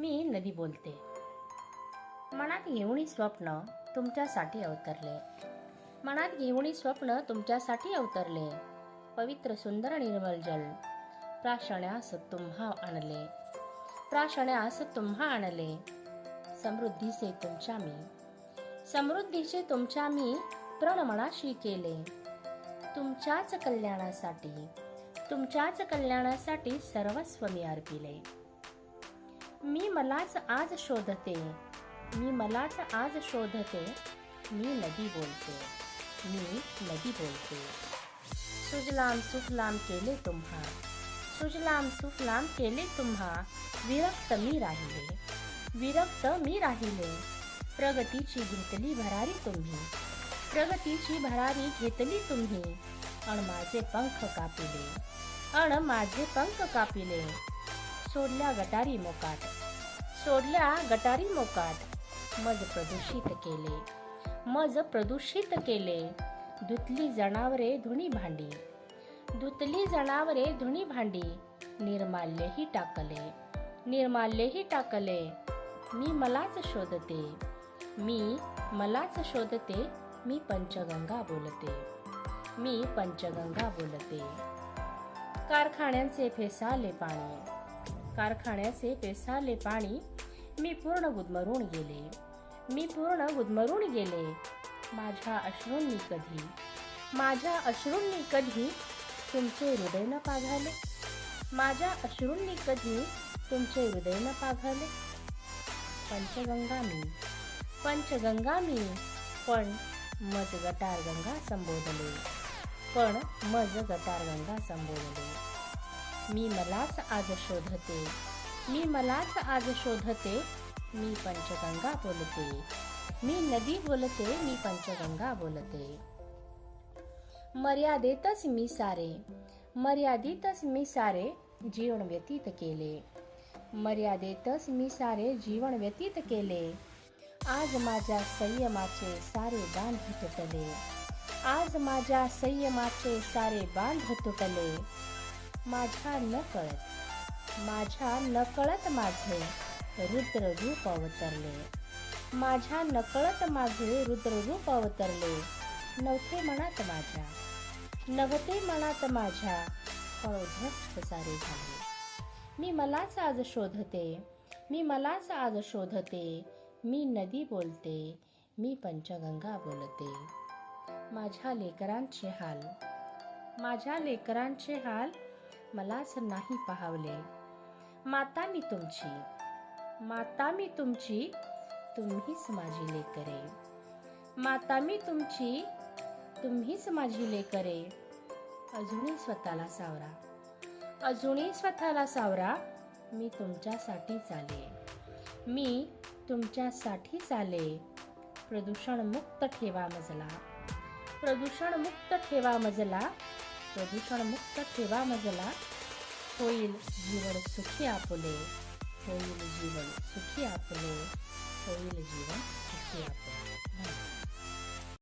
मी नदी बोलते. मनात घेऊनी स्वप्न तुमच्यासाठी अवतरले. मनात घेऊनी स्वप्न तुमच्यासाठी अवतरले. पवित्र सुंदर निर्मल जल. प्राशण्यास तुम्हा आणले. प्राशण्यास तुम्हा आणले. समृद्धीचे तुमच्या मी. समृद्धीचे तुमच्या मी प्रणमनाशी केले. तुमच्याच कल्याणासाठी तुमच्याच कल्याणासाठी सर्वस्व मी अर्पिले. मी मलाच आज शोधते. मी मलाच आज शोधते. मी नदी बोलते. मी नदी बोलते. सुजलाम सुफलाम केले तुम्हा. सुजलाम सुफलाम केले तुम्हा. विरक्त मी राहिले. विरक्त मी राहिले. प्रगतीची घेतली भरारी तुम्ही. प्रगतीची भरारी घेतली तुम्ही. अण माझे पंख कापिले. अण माझे पंख कापिले. सोडल्या गटारी मोकाट. सोडल्या गटारी मोकाट. मज प्रदूषित केले. मज प्रदूषित केले. धुतली जनावरे धुणी भांडी. धुतली जनावरे धुणी भांडी. निर्माल्यही टाकले. निर्माल्यही टाकले. मी मलाच शोधते. मी मलाच शोधते. मी पंचगंगा बोलते. मी पंचगंगा बोलते. कारखान्यांचे फेसाले पाणी. कारखान्याचे पेसाले पाणी. मी पूर्ण गुदमरून गेले. मी पूर्ण गुदमरून गेले. माझ्या अश्रूंनी कधी. माझ्या अश्रूंनी कधी तुमचे हृदय न पाघाले. माझ्या अश्रूंनी कधी तुमचे हृदय न पाघाले. पंचगंगा मी. पंचगंगा मी. पण मज गटार गंगा संबोधले. पण मज गटार गंगा संबोधले. मी मलाच आज शोधते. मी मलाच आज शोधते मी पंचगंगा बोलते. मी नदी बोलते मी पंचगंगा बोलते. मर्यादेतच मी सारे मर्यादितच मी सारे जीवन व्यतीत केले. मर्यादेतच मी सारे जीवन व्यतीत केले. आज माझ्या संयमाचे सारे बांध तुटले. आज माझ्या संयमाचे सारे बांध तुटले. माझ्या नकळत माझ्या नकळत माझे रुद्र रूप अवतरले. माझ्या नकळत माझे रुद्र रूप अवतरले. नव्हते मनात माझ्या नवते मनात माझ्या पण सारे झाले. मी मलाच आज शोधते मी मलाच आज शोधते मी नदी बोलते मी पंचगंगा बोलते. माझ्या लेकरांचे हाल माझ्या लेकरांचे हाल मलाच नाही पाहावले. माता मी तुमची. माता मी तुमची तुम्हीच माझी लेकरे. माता मी तुमची तुम्हीच माझी लेकरे. अजूनही स्वतःला सावरा. अजूनही स्वतःला सावरा मी तुमच्यासाठीच आले मी तुमच्यासाठीच आले प्रदूषण मुक्त ठेवा मजला. प्रदूषण मुक्त ठेवा मजला. प्रदूषण मुक्त ठेवा मजला होईल जीवन सुखी आपले होईल जीवन सुखी आपले होईल जीवन सुखी आपले धन्यवाद